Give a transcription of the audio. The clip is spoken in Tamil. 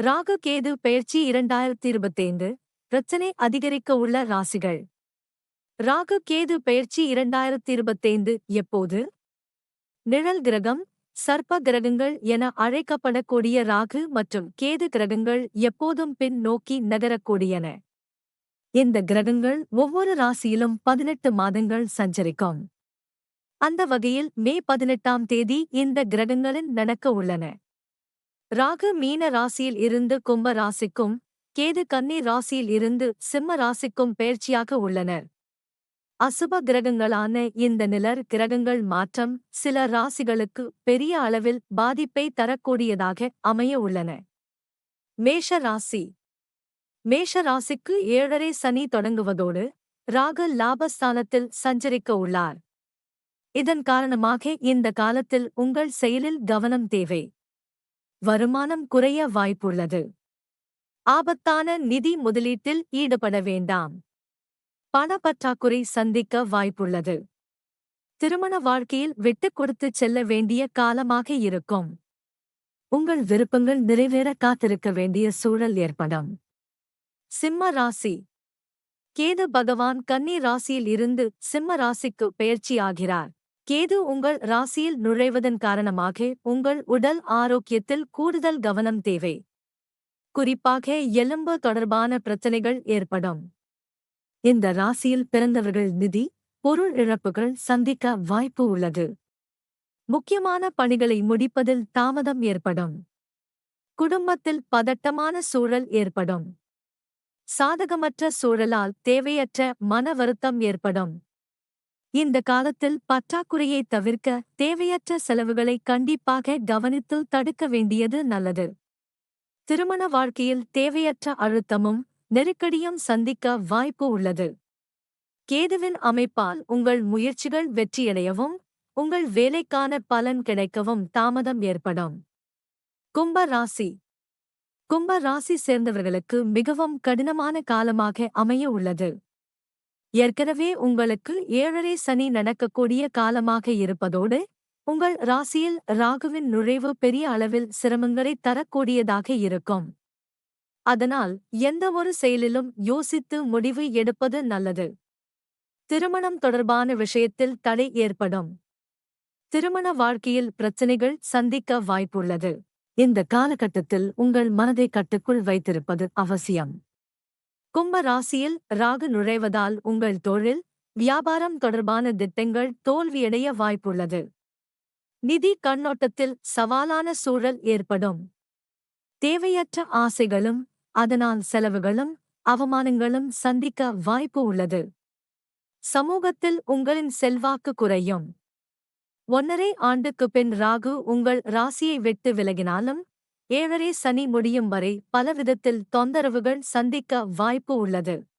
ராகு கேது பெயர்ச்சி இரண்டாயிரத்தி இருபத்தைந்து பிரச்சனை அதிகரிக்க உள்ள ராசிகள். ராகு கேது பெயர்ச்சி இரண்டாயிரத்தி இருபத்தைந்து எப்போது? நிழல் கிரகம் சர்ப்ப கிரகங்கள் என அழைக்கப்படக்கூடிய ராகு மற்றும் கேது கிரகங்கள் எப்போதும் பின் நோக்கி நகரக்கூடியன. இந்த கிரகங்கள் ஒவ்வொரு ராசியிலும் பதினெட்டு மாதங்கள் சஞ்சரிக்கும். அந்த வகையில் மே பதினெட்டாம் தேதி இந்த கிரகங்களின் நடக்க உள்ளன. ராகு மீன ராசியில் இருந்து கும்ப ராசிக்கும் கேது கன்னி ராசியில் இருந்து சிம்ம ராசிக்கும் பெயர்ச்சியாக உள்ளனர். அசுப கிரகங்களான இந்த நிலர் கிரகங்கள் மாற்றம் சில ராசிகளுக்கு பெரிய அளவில் பாதிப்பை தரக்கூடியதாக அமைய உள்ளன. மேஷ ராசி. மேஷ ராசிக்கு ஏழரை சனி தொடங்குவதோடு ராகு லாபஸ்தானத்தில் சஞ்சரிக்க உள்ளார். இதன் காரணமாக இந்த காலத்தில் உங்கள் செயலில் கவனம் தேவை. வருமானம் குறைய வாய்ப்புள்ளது. ஆபத்தான நிதி முதலீட்டில் ஈடுபட வேண்டாம். பணப்பற்றாக்குறை சந்திக்க வாய்ப்புள்ளது. திருமண வாழ்க்கையில் விட்டுக் கொடுத்துச் செல்ல வேண்டிய காலமாக இருக்கும். உங்கள் விருப்பங்கள் நிறைவேற காத்திருக்க வேண்டிய சூழல் ஏற்படும். சிம்ம ராசி. கேது பகவான் கன்னி ராசியில் இருந்து சிம்ம ராசிக்கு பெயர்ச்சியாகிறார் கேது உங்கள் ராசியில் நுழைவதன் காரணமாக உங்கள் உடல் ஆரோக்கியத்தில் கூடுதல் கவனம் தேவை. குறிப்பாக எலும்பு தொடர்பான பிரச்சனைகள் ஏற்படும். இந்த ராசியில் பிறந்தவர்கள் நிதி பொருள் இழப்புகள் சந்திக்க வாய்ப்பு உள்ளது. முக்கியமான பணிகளை முடிப்பதில் தாமதம் ஏற்படும். குடும்பத்தில் பதட்டமான சூழல் ஏற்படும். சாதகமற்ற சூழலால் தேவையற்ற மன வருத்தம் ஏற்படும். இந்த காலத்தில் பற்றாக்குறையை தவிர்க்க தேவையற்ற செலவுகளை கண்டிப்பாக கவனித்து தடுக்க வேண்டியது நல்லது. திருமண வாழ்க்கையில் தேவையற்ற அழுத்தமும் நெருக்கடியும் சந்திக்க வாய்ப்பு உள்ளது. கேதுவின் அமைப்பால் உங்கள் முயற்சிகள் வெற்றியடையவும் உங்கள் வேலைக்கான பலன் கிடைக்கவும் தாமதம் ஏற்படும். கும்ப ராசி. கும்ப ராசி சேர்ந்தவர்களுக்கு மிகவும் கடினமான காலமாக அமைய உள்ளது. ஏற்கனவே உங்களுக்கு ஏழரை சனி நடக்கக்கூடிய காலமாக இருப்பதோடு உங்கள் ராசியில் ராகுவின் நுழைவு பெரிய அளவில் சிரமங்களை தரக்கூடியதாக இருக்கும். அதனால் எந்த ஒரு செயலிலும் யோசித்து முடிவு எடுப்பது நல்லது. திருமணம் தொடர்பான விஷயத்தில் தடை ஏற்படும். திருமண வாழ்க்கையில் பிரச்சனைகள் சந்திக்க வாய்ப்புள்ளது. இந்த காலகட்டத்தில் உங்கள் மனதை கட்டுக்குள் வைத்திருப்பது அவசியம். கும்ப ராசியில் ராகு நுழைவதால் உங்கள் தொழில் வியாபாரம் தொடர்பான திட்டங்கள் தோல்வியடைய வாய்ப்புள்ளது. நிதி கண்ணோட்டத்தில் சவாலான சூழல் ஏற்படும். தேவையற்ற ஆசைகளும் அதனால் செலவுகளும் அவமானங்களும் சந்திக்க வாய்ப்பு உள்ளது. சமூகத்தில் உங்களின் செல்வாக்கு குறையும். ஒன்னரை ஆண்டுக்கு பின் ராகு உங்கள் ராசியை விட்டு விலகினாலும் ஏழரை சனி முடியும் வரை பலவிதத்தில் தொந்தரவுகள் சந்திக்க வாய்ப்பு உள்ளது.